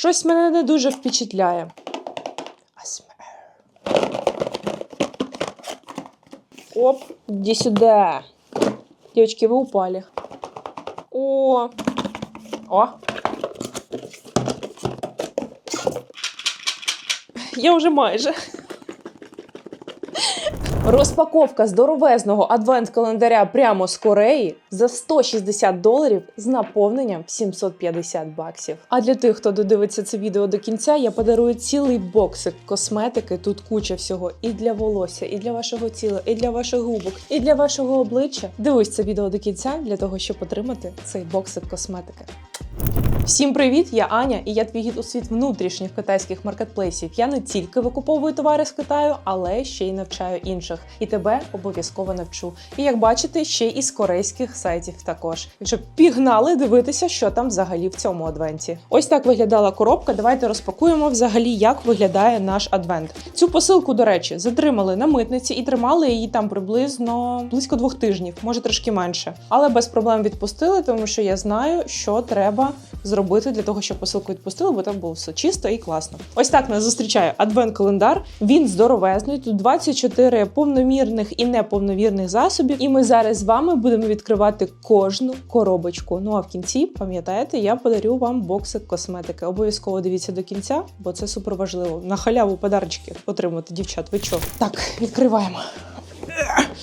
Щось мене не дуже впечатляє. Оп, іди сюди. Дівчатки, ви упали. О! О! Я вже майже. Розпаковка здоровезного адвент-календаря прямо з Кореї за 160 доларів з наповненням 750 баксів. А для тих, хто додивиться це відео до кінця, я подарую цілий боксик косметики. Тут куча всього і для волосся, і для вашого тіла, і для ваших губок, і для вашого обличчя. Дивись це відео до кінця для того, щоб отримати цей боксик косметики. Всім привіт! Я Аня, і я твій гід у світ внутрішніх китайських маркетплейсів. Я не тільки викуповую товари з Китаю, але ще й навчаю інших. І тебе обов'язково навчу. І як бачите, ще й із корейських сайтів також. Якщо пігнали дивитися, що там взагалі в цьому адвенті. Ось так виглядала коробка. Давайте розпакуємо взагалі, як виглядає наш адвент. Цю посилку, до речі, затримали на митниці і тримали її там приблизно близько двох тижнів, може трошки менше. Але без проблем відпустили, тому що я знаю, що треба зробити для того, щоб посилку відпустили, бо там було все чисто і класно. Ось так нас зустрічає адвент-календар. Він здоровезний. Тут 24 повномірних і неповномірних засобів. І ми зараз з вами будемо відкривати кожну коробочку. Ну а в кінці, пам'ятаєте, я подарю вам боксик косметики. Обов'язково дивіться до кінця, бо це супер важливо. На халяву подарочки отримати, дівчат. Ви чо? Так, відкриваємо.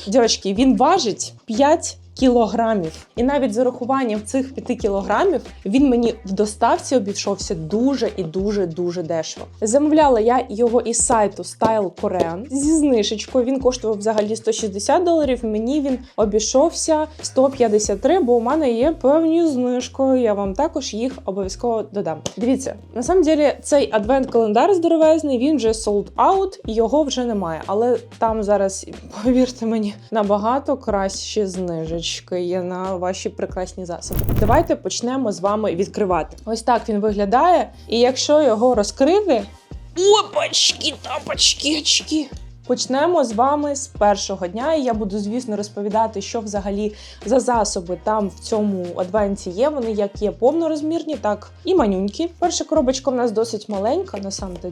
Дівчатки, він важить 5 кілограмів. І навіть з урахуванням цих 5 кілограмів він мені в доставці обійшовся дуже і дуже дуже дешево. Замовляла я його із сайту Style Korean зі знижечкою. Він коштував взагалі 160 доларів. Мені він обійшовся 153, бо у мене є певні знижки. Я вам також їх обов'язково додам. Дивіться, на самом деле цей адвент-календар здоровезний, він вже sold out, його вже немає. Але там зараз, повірте мені, набагато кращі знижечки є на ваші прекрасні засоби. Давайте почнемо з вами відкривати. Ось так він виглядає. І якщо його розкрити. Опачки, тапочки, очки. Почнемо з вами з першого дня, і я буду, звісно, розповідати, що взагалі за засоби там в цьому адвенті є. Вони як є повнорозмірні, так і манюнькі. Перша коробочка в нас досить маленька, на самом-то.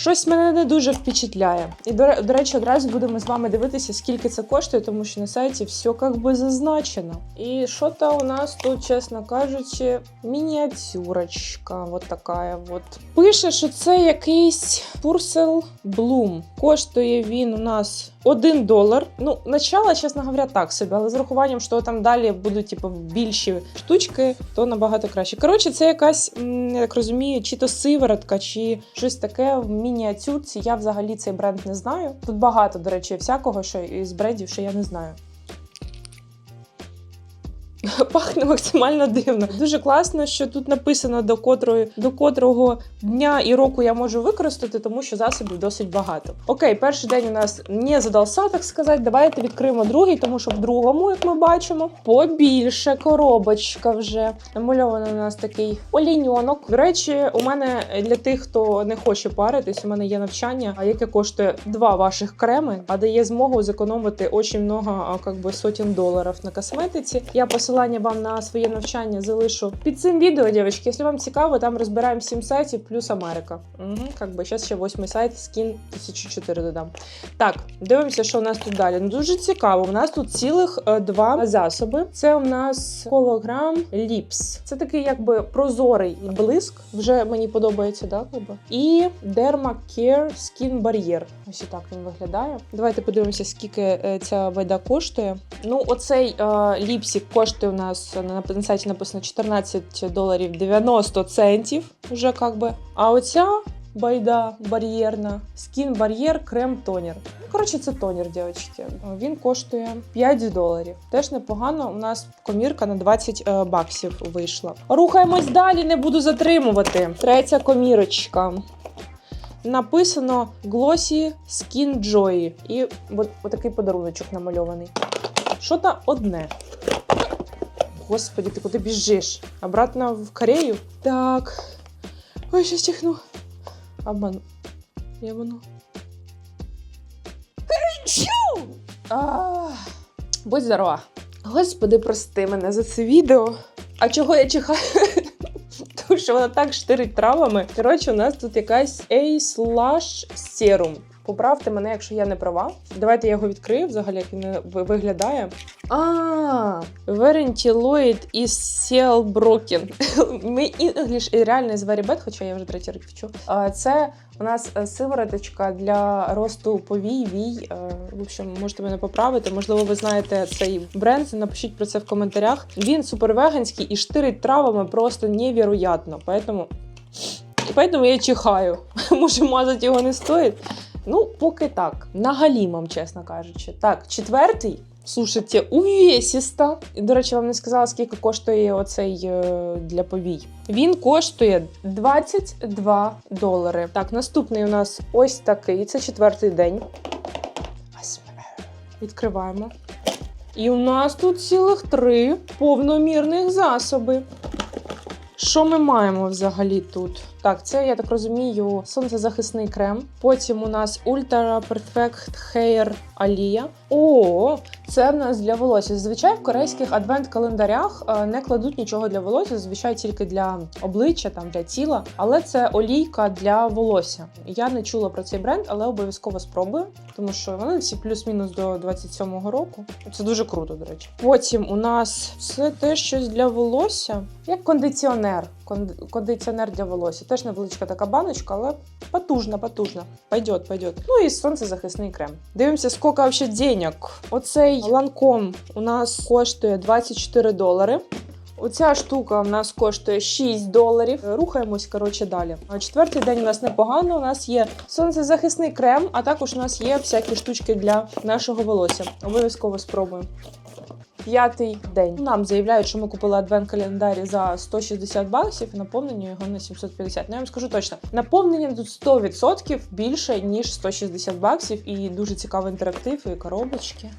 Щось мене не дуже впечатляє. І до, речі, одразу будемо з вами дивитися, скільки це коштує, тому що на сайті все як би зазначено. І що то у нас тут, чесно кажучи, мініатюрочка. Вот така от. Пише, що це якийсь Purcell Bloom. Коштує він у нас 1 долар. Ну, начало, чесно говоря, так собі, але з урахуванням, що там далі будуть типу, більші штучки, то набагато краще. Коротше, це якась, я так розумію, чи то сиворотка, чи щось таке в мініатюрці. Я взагалі цей бренд не знаю. Тут багато, до речі, всякого, що із брендів, що я не знаю. Пахне максимально дивно. Дуже класно, що тут написано до котрої до котрого дня і року я можу використати, тому що засобів досить багато. Окей, перший день у нас не задався, так сказати. Давайте відкриємо другий, тому що в другому, як ми бачимо, побільше коробочка вже намальований у нас такий оліньонок. До речі, у мене для тих, хто не хоче паритись, у мене є навчання, а яке коштує два ваших креми, а дає змогу зекономити много, а, как би, сотень доларів на косметиці. Я посилання вам на своє навчання залишу під цим відео, дівчатки. Якщо вам цікаво, там розбираємо 7 сайтів плюс Америка. Угу, как би зараз ще восьмий сайт, скін 1004 додам. Так, дивимося, що у нас тут далі. Ну дуже цікаво. У нас тут цілих е, два засоби. Це у нас колограм Lips. Це такий якби прозорий блиск. Вже мені подобається, да, якби? І Derma Care Skin Barrier. Ось і так він виглядає. Давайте подивимося, скільки е, ця байда коштує. Ну, оцей е, ліпсик коштує у нас на, на сайті написано 14 доларів 90 центів. Вже як би. А оця байда бар'єрна. Скін бар'єр, крем тонер. Коротше, це тонер, дівчатки. Він коштує 5 доларів. Теж непогано. У нас комірка на 20 е, баксів вийшла. Рухаємось далі, не буду затримувати. Третя комірочка. Написано Glossy Skin Joy. І от, отакий подаруночок намальований. Що то одне. Господи, ти куди біжиш? Обратно в Корею? Так. Ой, щось чихну. Обману. Я воно. А, Будь здорова. Господи, прости мене за це відео. А чого я чихаю? Тому що вона так штирить травами. Коротше, у нас тут якась A-Slash Serum. Поправте мене, якщо я не права. Давайте я його відкрию взагалі, як він виглядає. А, is cell broken. Ми English реально з very bad, хоча я вже третій рік вчу. Це у нас е, сивороточка для росту повій, вій. Е, В общем, можете мене поправити. Можливо, ви знаєте цей бренд. Напишіть про це в коментарях. Він супервеганський і штирить травами просто невероятно. Поэтому, поэтому я чихаю. Може, мазати його не стоїть. Ну, поки так. Нагалімом, чесно кажучи. Так, четвертий. Слушайте, увесіста. І, до речі, вам не сказала, скільки коштує оцей е, для повій. Він коштує 22 долари. Так, наступний у нас ось такий. Це четвертий день. Відкриваємо. І у нас тут цілих три повномірних засоби. Що ми маємо взагалі тут? Так, це я так розумію, сонцезахисний крем. Потім у нас Ultra Perfect Hair Alія. О, це в нас для волосся. Зазвичай в корейських адвент-календарях е, не кладуть нічого для волосся, зазвичай тільки для обличчя, там для тіла. Але це олійка для волосся. Я не чула про цей бренд, але обов'язково спробую, тому що вони всі плюс-мінус до 27-го року. Це дуже круто, до речі. Потім у нас це теж щось для волосся, як кондиціонер. Кон- Кондиціонер для волосся. Теж невеличка така баночка, але потужна, потужна. Пойдет, пойдет. Ну і сонцезахисний крем. Дивимося, скільки взагалі денег. Оцей ланком у нас коштує 24 долари. Оця штука у нас коштує 6 доларів. Рухаємось, коротше, далі. Четвертий день у нас непогано. У нас є сонцезахисний крем, а також у нас є всякі штучки для нашого волосся. Обов'язково спробуємо. П'ятий день. Нам заявляють, що ми купили адвент-календарі за 160 баксів, і наповнення його на 750. Ну я вам скажу точно, наповнення тут 100% більше, ніж 160 баксів, і дуже цікавий інтерактив, і коробочки.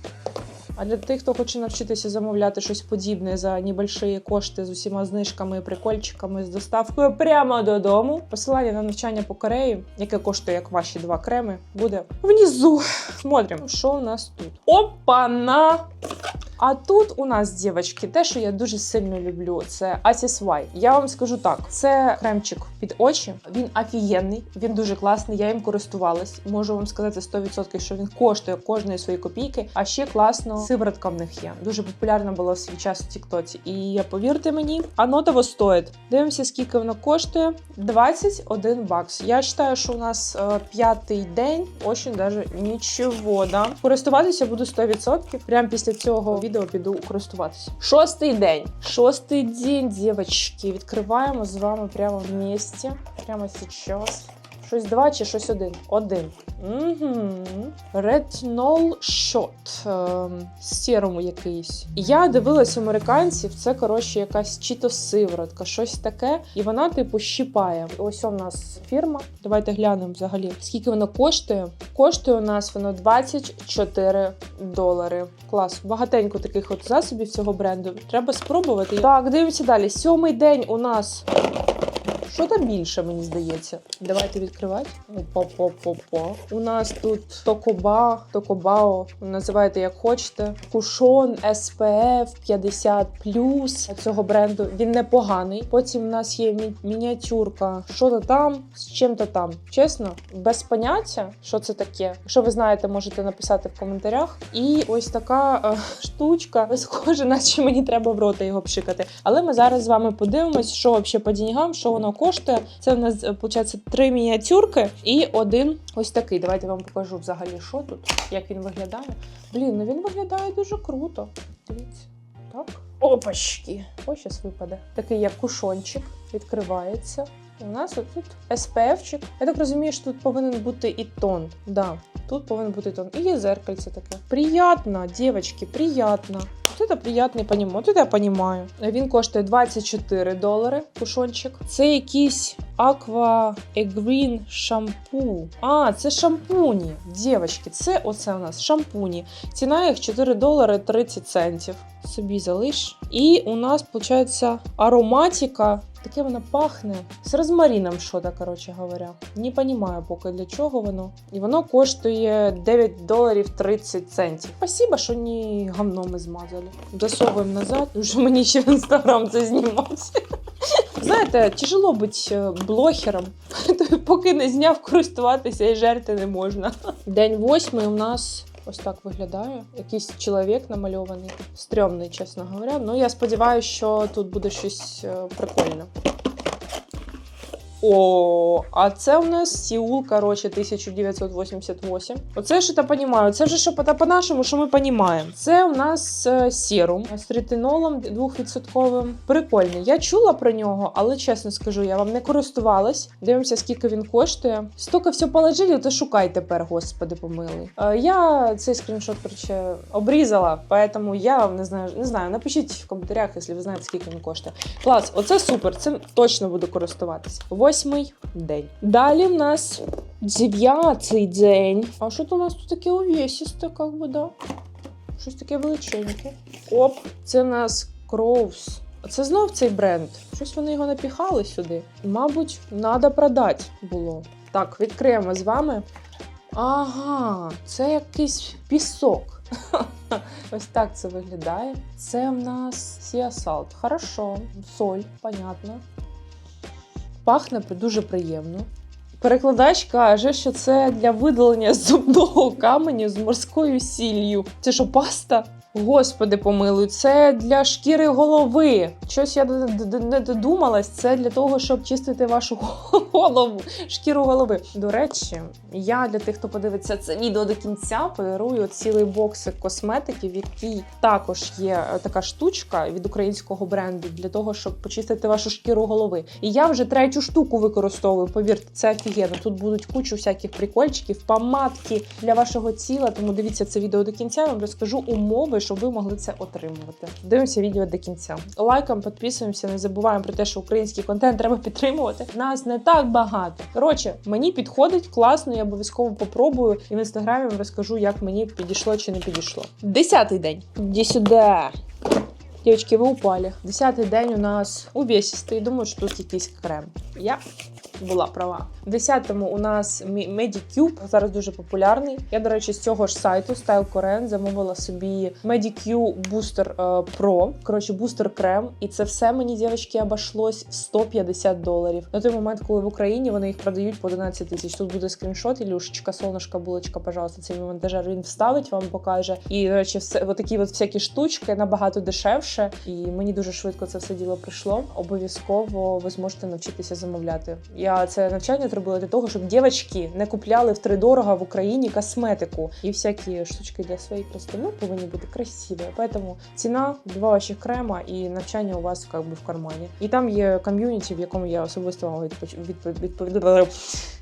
А для тих, хто хоче навчитися замовляти щось подібне за небольші кошти з усіма знижками, прикольчиками з доставкою прямо додому. Посилання на навчання по Кореї, яке коштує як ваші два креми, буде внизу. Смотрим, що у нас тут. Опа-на! А тут у нас, дівчатки, те, що я дуже сильно люблю, це Asis White. Я вам скажу так: це кремчик під очі. Він офігенний, він дуже класний. Я їм користувалась. Можу вам сказати 100%, що він коштує кожної своєї копійки. А ще класно сиворотка в них є. Дуже популярна була в свій час в Тіктоці. І повірте мені, оно того стоїть. Дивимося, скільки воно коштує. 21 бакс. Я вважаю, що у нас е, п'ятий день, очень даже нічого. Да? Користуватися буду 100%. Прямо після цього відео піду користуватися. Шостий день. Шостий день, дівчатки. Відкриваємо з вами прямо в місті. Прямо зараз. Щось два чи щось один? Один. Угу. Retinol Shot. Ем, якийсь. Я дивилась американців, це коротше якась чи то сиворотка, щось таке. І вона, типу, щіпає. Ось у нас фірма. Давайте глянемо взагалі, скільки воно коштує. Коштує у нас воно 24 долари. Клас. Багатенько таких от засобів цього бренду. Треба спробувати. Так, дивимося далі. Сьомий день у нас. Що там більше, мені здається? Давайте відкривати. Опа-па-па-па. У нас тут Токоба, Токобао, називайте як хочете. Кушон SPF 50 цього бренду. Він непоганий. Потім у нас є мі- мініатюрка. Що то там, з чим-то там. Чесно, без поняття, що це таке. Якщо ви знаєте, можете написати в коментарях. І ось така е, штучка. Схоже, наче мені треба в рота його пшикати. Але ми зараз з вами подивимось, що взагалі по деньгам, що воно коштує. Це в нас виходить три мініатюрки і один ось такий. Давайте я вам покажу взагалі, що тут, як він виглядає. Блін, ну він виглядає дуже круто. Дивіться. Так. Опачки. Ось щось випаде. Такий як кушончик, відкривається. У нас тут SPF-чик. Я так розумію, що тут повинен бути і тон. Да, тут повинен бути тон. І є зеркальце таке. Приятно, дівчатки, приятно. Вот это приятний понімаю. Вот это я понімаю. Він коштує 24 долари кушончик. Це якийсь Aqua Green шампу. А, це шампуні. Дівчатки, це оце у нас шампуні. Ціна їх 4 долари 30 центів. Собі залиш. І у нас, виходить, ароматика. Таке воно пахне з розмаріном, що то коротше говоря. Не розумію поки для чого воно. І воно коштує 9 доларів 30 центів. Спасибо, що не говном ми змазали. Засовуємо назад, тому мені ще в інстаграм це знімати. Знаєте, тяжело бути е, блогером, поки не зняв користуватися і жерти не можна. День восьмий у нас ось так виглядає. Якийсь чоловік намальований. Стрьомний, чесно говоря. Ну я сподіваюся, що тут буде щось е, прикольне. О, а це у нас Сіул, короче, 1988. Оце що я понімаю. Це вже що по- по-нашому, що ми понімаємо. Це у нас е, серум з ретинолом 2%. Прикольний. Я чула про нього, але чесно скажу, я вам не користувалась. Дивимося, скільки він коштує. Стільки все положили, то шукай тепер, господи, помилуй. Е, я цей скріншот, короче, обрізала, поэтому я вам не знаю, не знаю. Напишіть в коментарях, якщо ви знаєте, скільки він коштує. Клас, оце супер, цим точно буду користуватись. Восьмий день. Далі в нас дев'ятий день. А що то у нас тут таке увесісте, як би, да? Щось таке величеньке. Оп, це в нас Кроус. Це знов цей бренд. Щось вони його напіхали сюди. Мабуть, треба продати було. Так, відкриємо з вами. Ага, це якийсь пісок. Ось так це виглядає. Це в нас Salt. Хорошо. Соль, понятно. Пахне дуже приємно. Перекладач каже, що це для видалення зубного каменю з морською сіллю. Це що, паста? Господи, помилуй, це для шкіри голови. Щось я не додумалась. Це для того, щоб чистити вашу голову, шкіру голови. До речі, я для тих, хто подивиться це відео до кінця, подарую цілий боксик косметики, в якій також є е, така штучка від українського бренду для того, щоб почистити вашу шкіру голови. І я вже третю штуку використовую. Повірте, це офігенно. Тут будуть кучу всяких прикольчиків, помадки для вашого тіла. Тому дивіться це відео до кінця. Я вам розкажу умови, щоб ви могли це отримувати. Дивимося відео до кінця. Лайком підписуємося, не забуваємо про те, що український контент треба підтримувати. Нас не так багато. Коротше, мені підходить класно, я обов'язково попробую і в інстаграмі вам розкажу, як мені підійшло чи не підійшло. Десятий день. Іди сюди. Дівчатки, ви упали. Десятий день у нас увесистий. Думаю, що тут якийсь крем. Я була права. В десятому у нас Medicube, зараз дуже популярний. Я, до речі, з цього ж сайту Style Korean замовила собі Medicube Booster Pro. Коротше, бустер крем. І це все мені, дівчатки, обошлось в 150 доларів. На той момент, коли в Україні вони їх продають по 11 тисяч. Тут буде скріншот, Ілюшечка, солнышко, булочка, пожалуйста, цей монтажер він вставить, вам покаже. І, до речі, все отакі от всякі штучки набагато дешевше. І мені дуже швидко це все діло прийшло. Обов'язково ви зможете навчитися замовляти. Я це навчання зробила для того, щоб дівчатки не купляли втридорога в Україні косметику і всякі штучки для своєї краси. Ну, повинні бути красиві. Поэтому ціна, два ваших крема і навчання у вас как би в кармані. І там є ком'юніті, в якому я особисто вам відповідаю.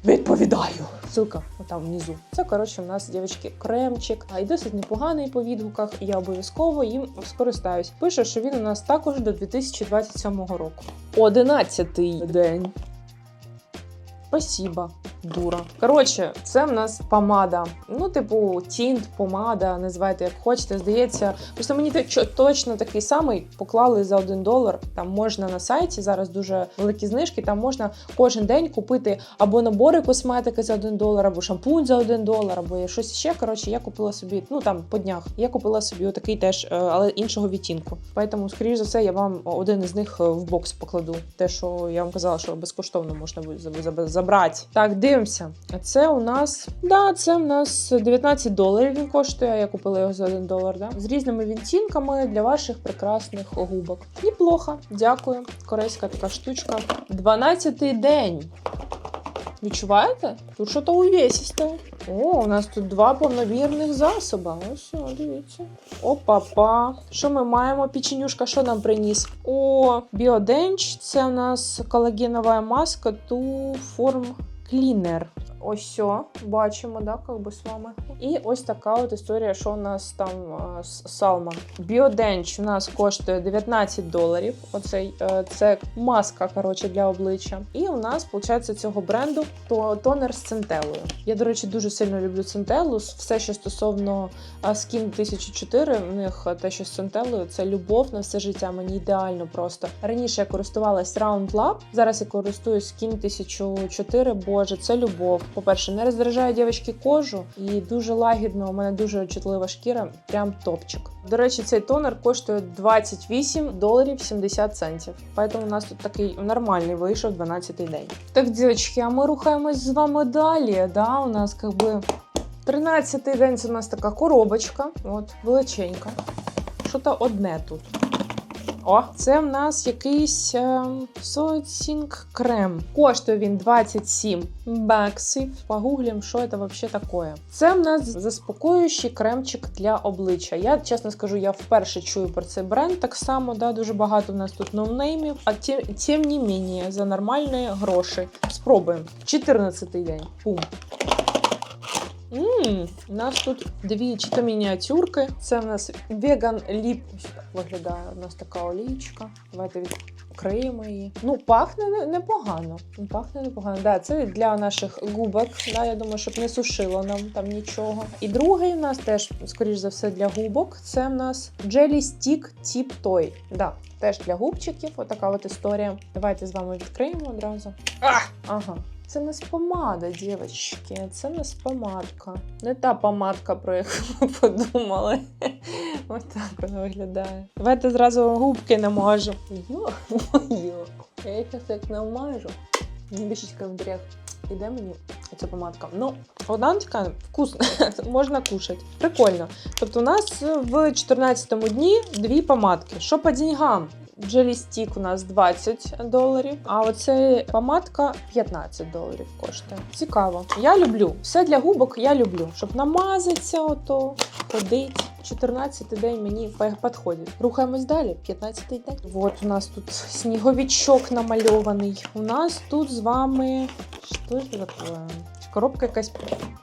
Відповідаю. Ссылка там внизу. Це коротше, у нас дівчатки кремчик, а й досить непоганий по відгуках. І я обов'язково їм скористаюсь. Пише, що він у нас також до 2027 року. Одинадцятий день. Спасибо, дура. Коротше, це в нас помада. Ну, типу, тінт, помада, називайте як хочете. Здається, просто мені точно такий самий поклали за один долар. Там можна на сайті зараз дуже великі знижки. Там можна кожен день купити або набори косметики за один долар, або шампунь за один долар, або щось ще. Коротше, я купила собі, ну там по днях. Я купила собі отакий теж, е, але іншого відтінку. Тому, скоріш за все, я вам один із них е, в бокс покладу. Те, що я вам казала, що безкоштовно можна буде забрати. Так, дивимося. А це у нас, да, це у нас 19 доларів він коштує. Я купила його за 1 долар. Да? З різними відтінками для ваших прекрасних губок. Неплохо, дякую. Корейська така штучка. 12-й день. Відчуваєте? Тут що то увесісте. О, у нас тут два повновірних засоби. Ось, о, дивіться. Опа-па. Що ми маємо? Печенюшка, що нам приніс? О, Біоденч. Це у нас колагенова маска ту Form Cleaner. Ось бачимо, да, как би з вами. І ось така от історія, що у нас там е, Salmon. Біоденч у нас коштує 19 доларів. Оцей е, це маска коротше, для обличчя. І у нас, виходить, цього бренду то тонер з центелою. Я, до речі, дуже сильно люблю центелу. Все, що стосовно а, Skin 1004, у них е, те, що з центелою, це любов на все життя. Мені ідеально просто. Раніше я користувалась Round Lab, зараз я користуюсь Skin 1004. Боже, це любов. По-перше, не роздражає дівчатки кожу і дуже лагідно. У мене дуже чутлива шкіра, прям топчик. До речі, цей тонер коштує 28 доларів 70 центів. Поэтому у нас тут такий нормальний вийшов 12-й день. Так, дівчатки, а ми рухаємось з вами далі. Да? У нас как би 13-й день це у нас така коробочка, от величенька. Що-то одне тут. О, це в нас якийсь е, соцінг крем. Коштує він 27 баксів. Погуглім, що це взагалі таке. Це в нас заспокоюючий кремчик для обличчя. Я чесно скажу, я вперше чую про цей бренд. Так само, да, дуже багато в нас тут ноунеймів. А тим, тим не менше, за нормальні гроші. Спробуємо. 14-й день. Пум. Ммм, у нас тут дві чи то мініатюрки. Це в нас веган ліп. Так виглядає. У нас така олійка. Давайте відкриємо її. Ну, пахне непогано. Пахне непогано. Да, це для наших губок. Да, я думаю, щоб не сушило нам там нічого. І другий у нас теж, скоріш за все, для губок. Це в нас Jelly Stick Tip Toy. Да, теж для губчиків. Отака от історія. Давайте з вами відкриємо одразу. А! Ага. Це не помада, дівчатки. Це не помадка. Не та помадка, про яку ми подумали. Ось так вона виглядає. Давайте зразу губки намажу. Йо, йо. Я їх так намажу. Бішечка в дрях. Іде мені ця помадка. Ну, вона така вкусна, можна кушати. Прикольно. Тобто, у нас в 14-му дні дві помадки. Що по деньгам? Jelly Stick у нас 20 доларів, а оце помадка 15 доларів коштує. Цікаво. Я люблю. Все для губок я люблю. Щоб намазатися, ото ходить. 14 день мені підходить. Рухаємось далі. 15 день. От у нас тут сніговичок намальований. У нас тут з вами. Що ж таке? Коробка якась,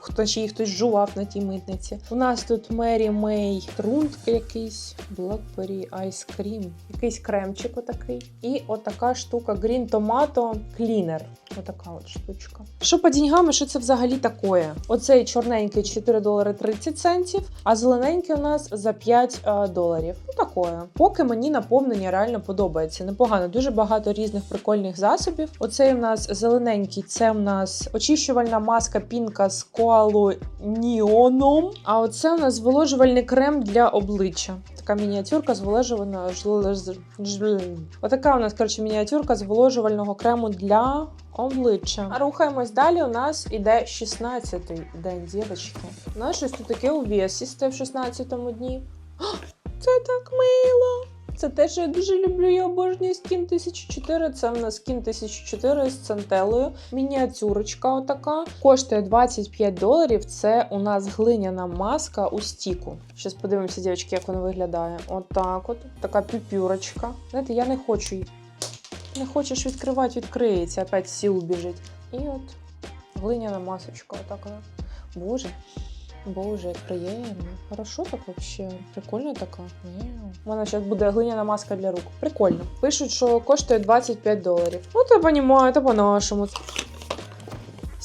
хто чи її хтось жував на тій митниці. У нас тут Мері Мей трунт якийсь, Blackberry Ice Cream, якийсь кремчик отакий. І отака штука Green Tomato Cleaner. Отака от штучка. Що по деньгам, що це взагалі таке? Оцей чорненький 4 долари 30 центів, а зелененький у нас за 5 е, доларів. Ну такое. Поки мені наповнення реально подобається. Непогано, дуже багато різних прикольних засобів. Оцей у нас зелененький, це у нас очищувальна маска пінка з коалоніоном. А оце у нас зволожувальний крем для обличчя. Така мініатюрка зволожувального Отака у нас, коротше, мініатюрка зволожувального крему для обличчя. Рухаємось далі. У нас іде 16-й день, дівчатки. У нас щось тут таке увесісте в 16-му дні. Це так мило! Це те, що я дуже люблю. Я обожнюю скін 1004. Це в нас скін 1004 з центелою. Мініатюрочка отака. Коштує 25 доларів. Це у нас глиняна маска у стіку. Щас подивимося, дівчатки, як вона виглядає. Отак от. Така пюпюрочка. Знаєте, я не хочу її. Не хочеш відкривати, відкриється. Опять сіл біжить. І от глиняна масочка. Отак вона. Боже. Боже, як приємно. Хорошо так вообще. Прикольно така. У мене зараз буде глиняна маска для рук. Прикольно. Пишуть, що коштує 25 доларів. Ну, то понімаю, то по-нашому.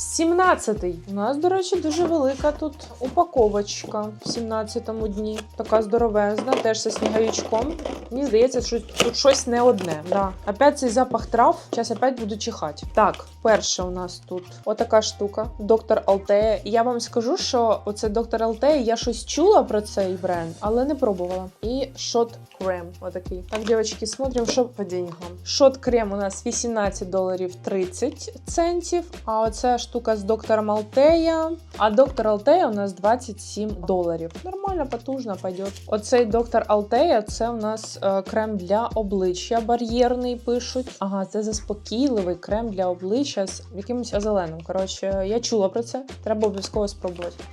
17-й. У нас, до речі, дуже велика тут упаковочка в 17-му дні. Така здоровезна, теж зі сніговичком. Мені здається, що тут щось не одне. Да. Опять цей запах трав. Зараз опять буду чихати. Так, перше у нас тут отака штука. Доктор Алтея. Я вам скажу, що оце доктор Алтея, я щось чула про цей бренд, але не пробувала. І шот крем. Отакий. Так, дівчатки, смотрим, що по деньгам. Шот крем у нас 18 доларів 30 центів. А оця штука з доктором Алтея. А доктор Алтея у нас 27 доларів. Нормально, потужно пойдет. Оцей доктор Алтея це у нас е, крем для обличчя бар'єрний пишуть. Ага, це заспокійливий крем для обличчя з якимось зеленим. Коротше, я чула про це. Треба обов'язково спробувати.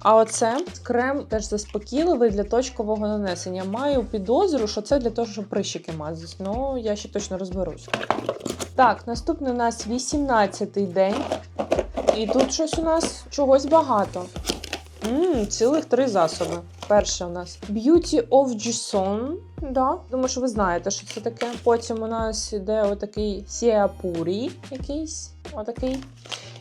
А оце крем теж заспокійливий для точкового нанесення. Маю підозру, що це для того, щоб прищики мазати. Ну, я ще точно розберусь. Так, наступний у нас 18-й день. І тут щось у нас чогось багато. Ммм, цілих три засоби. Перше у нас Beauty of Jason. Да. Думаю, що ви знаєте, що це таке. Потім у нас іде отакий Сіапурі якийсь. Отакий.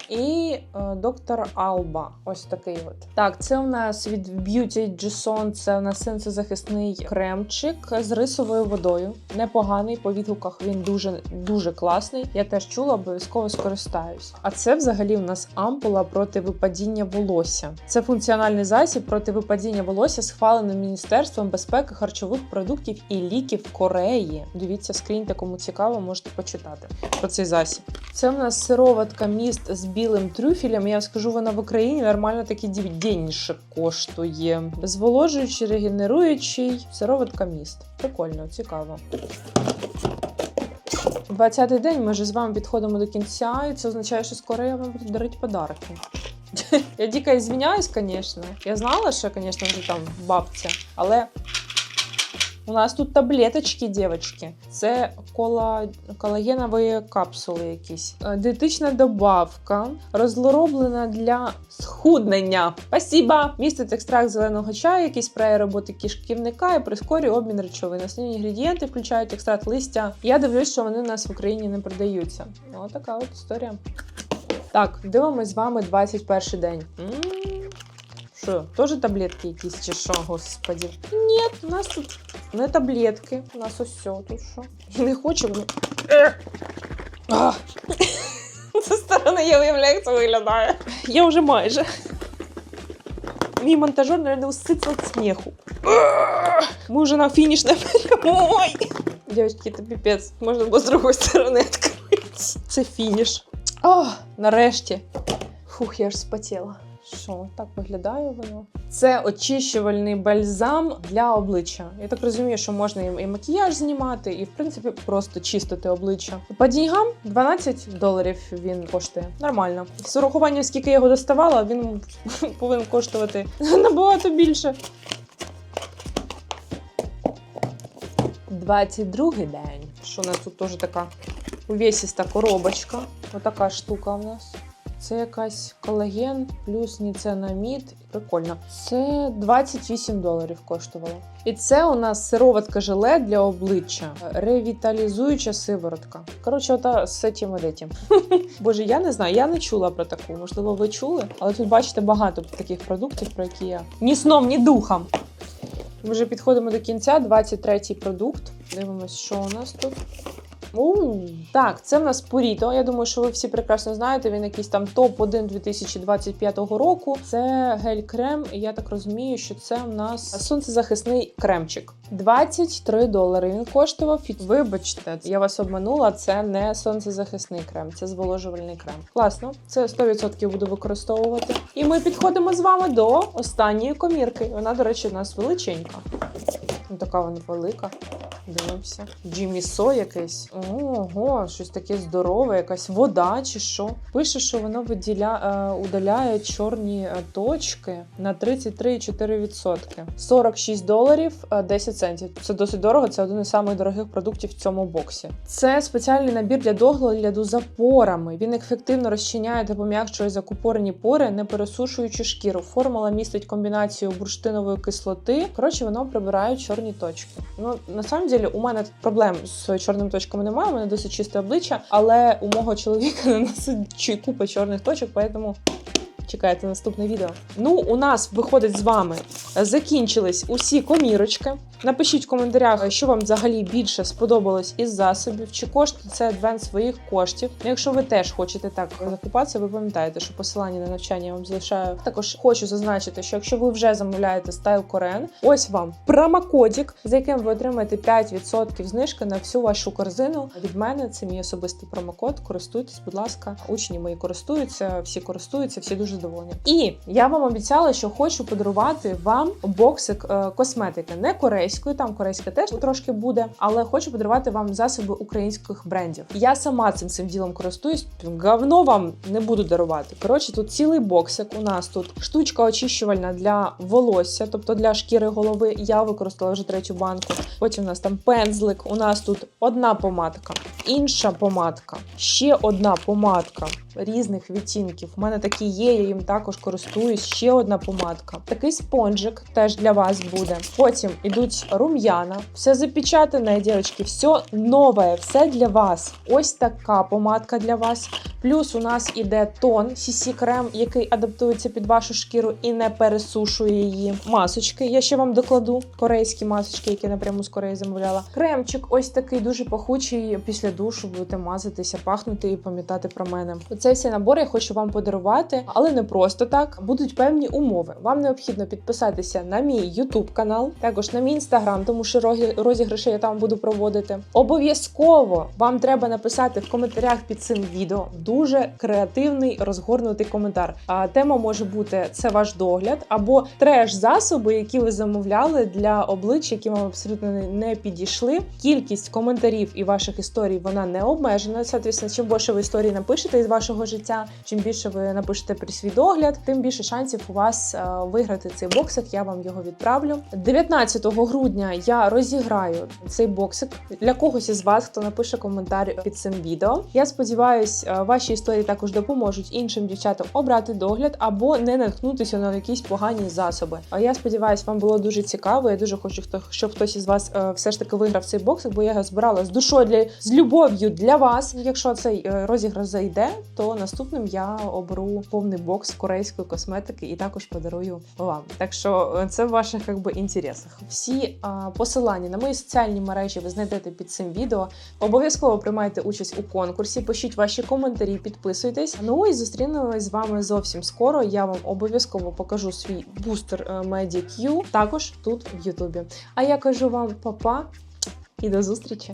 І е, доктор Алба. Ось такий от. Так, це у нас від Beauty Jason, це у нас сенсозахисний кремчик з рисовою водою. Непоганий, по відгуках він дуже дуже класний. Я теж чула, обов'язково скористаюсь. А це взагалі у нас ампула проти випадіння волосся. Це функціональний засіб проти випадіння волосся, схвалений Міністерством безпеки харчових продуктів і ліків Кореї. Дивіться скріньте, кому цікаво, можете почитати про цей засіб. Це у нас сироватка міст з білим трюфелем. Я скажу, вона в Україні нормально таки денніше коштує. Зволожуючий, регенеруючий сироватка міст. Прикольно, цікаво. 20-й день ми вже з вами підходимо до кінця, і це означає, що скоро я вам буду дарити подарки. Я дико звиняюсь, звісно. Я знала, що, звісно, вже там бабця, але у нас тут таблеточки, дівчатки. Це кола... колагенові капсули якісь. Е, Дієтична добавка, розлороблена для схуднення. Спасибо! Містить екстракт зеленого чаю, який сприяє роботи кишківника і прискорює обмін речовин. Основні інгредієнти включають екстракт листя. Я дивлюсь, що вони у нас в Україні не продаються. Ось така от історія. Так, дивимось з вами 21 день. М, Що, теж таблетки якісь чи що, господі? Ні, у нас тут не таблетки. У нас все тут що. Не хочу вони. Зі сторони я уявляю, як це виглядає. Я вже майже. Мій монтажер, наверное, уситься від сміху. Ми вже на фінішній прямой. Дівчатки, це піпець. Можна було з другої сторони відкрити. Це фініш. О, нарешті. Фух, я ж спотіла. Що, так виглядає воно? Це очищувальний бальзам для обличчя. Я так розумію, що можна і макіяж знімати, і в принципі просто чистити обличчя. По деньгам 12 доларів він коштує. Нормально. З урахуванням, скільки я його доставала, він повинен коштувати набагато більше. 22-й день. Що у нас тут теж така увесіста коробочка. Отака штука у нас. Це якась колаген плюс ніценамід. Прикольно. Це 28 доларів коштувало. І це у нас сироватка желе для обличчя, ревіталізуюча сиворотка. Коротше, ота з цим одетім. Боже, я не знаю, я не чула про таку. Можливо, ви чули, але тут бачите багато таких продуктів, про які я ні сном, ні духом. Ми вже підходимо до кінця. 23-й продукт. Дивимось, що у нас тут. У, так, це в нас Purito. Я думаю, що ви всі прекрасно знаєте. Він якийсь там топ-1 2025 року. Це гель-крем. І я так розумію, що це в нас сонцезахисний кремчик. 23 долари. Він коштував. Вибачте, я вас обманула. Це не сонцезахисний крем, це зволожувальний крем. Класно, це 100% буду використовувати. І ми підходимо з вами до останньої комірки. Вона, до речі, у нас величенька. Ну, така вона велика. Дивимося. Джиммі Со якийсь. Ого, щось таке здорове, якась вода чи що. Пише, що воно виділя... е, удаляє чорні е, точки на 33,4%. 46 доларів е, 10 центів. Це досить дорого. Це один із самих дорогих продуктів в цьому боксі. Це спеціальний набір для догляду за порами. Він ефективно розчиняє та пом'якшує закупорені пори, не пересушуючи шкіру. Формула містить комбінацію бурштинової кислоти. Коротше, воно прибирає чорні точки. Ну на самом деле, у мене проблем з чорними точками немає. У мене досить чисте обличчя, але у мого чоловіка на носить купа чорних точок, поэтому чекайте наступне відео. Ну, у нас виходить з вами закінчились усі комірочки. Напишіть в коментарях, що вам взагалі більше сподобалось із засобів, чи коштує це адвент своїх коштів. Ну, якщо ви теж хочете так закупатися, ви пам'ятаєте, що посилання на навчання я вам залишаю. Також хочу зазначити, що якщо ви вже замовляєте стайл Корен, ось вам промокодік, за яким ви отримаєте 5% знижки на всю вашу корзину. Від мене це мій особистий промокод. Користуйтесь, будь ласка, учні мої користуються, всі користуються, всі дуже доволі. І я вам обіцяла, що хочу подарувати вам боксик е, косметики, не корейської, там корейська теж трошки буде, але хочу подарувати вам засоби українських брендів. Я сама цим цим ділом користуюсь. Говно вам не буду дарувати. Коротше, тут цілий боксик. У нас тут штучка очищувальна для волосся, тобто для шкіри голови. Я використала вже третю банку. Потім у нас там пензлик. У нас тут одна помадка, інша помадка, ще одна помадка різних відтінків. У мене такі є, їм також користуюсь. Ще одна помадка. Такий спонжик теж для вас буде. Потім ідуть рум'яна, все запечатане, дівчатки, все нове, все для вас. Ось така помадка для вас. Плюс у нас іде тон CC крем, який адаптується під вашу шкіру і не пересушує її. Масочки. Я ще вам докладу корейські масочки, які напряму з Кореї замовляла. Кремчик, ось такий дуже пахучий. Після душу будете мазатися, пахнути і пам'ятати про мене. Оцей всі набор я хочу вам подарувати, але не просто так. Будуть певні умови. Вам необхідно підписатися на мій YouTube канал, також на мій інстаграм, тому що розіграші я там буду проводити. Обов'язково вам треба написати в коментарях під цим відео дуже креативний розгорнутий коментар. А тема може бути це ваш догляд або треш засоби, які ви замовляли для облич, які вам абсолютно не- підійшли. Кількість коментарів і ваших історій вона не обмежена. Соответственно, чим більше ви історій напишете із вашого життя, чим більше ви напишете про свій догляд, тим більше шансів у вас е, виграти цей боксик. Я вам його відправлю. 19 грудня я розіграю цей боксик для когось із вас, хто напише коментар під цим відео. Я сподіваюся, ваші історії також допоможуть іншим дівчатам обрати догляд або не наткнутися на якісь погані засоби. А я сподіваюся, вам було дуже цікаво. Я дуже хочу, щоб хтось із вас е, все ж таки виграв цей боксик, бо я його збирала з душою для з любов'ю для вас. Якщо цей е, розіграш зайде, то наступним я оберу повний бокс корейської косметики і також подарую вам. Так що е, це в ваших як би, інтересах. Всі а, посилання на мої соціальні мережі ви знайдете під цим відео. Обов'язково приймайте участь у конкурсі, пишіть ваші коментарі, підписуйтесь. Ну і зустрінемось з вами зовсім скоро. Я вам обов'язково покажу свій бустер е, також тут в Ютубі. А я кажу вам па-па і до зустрічі!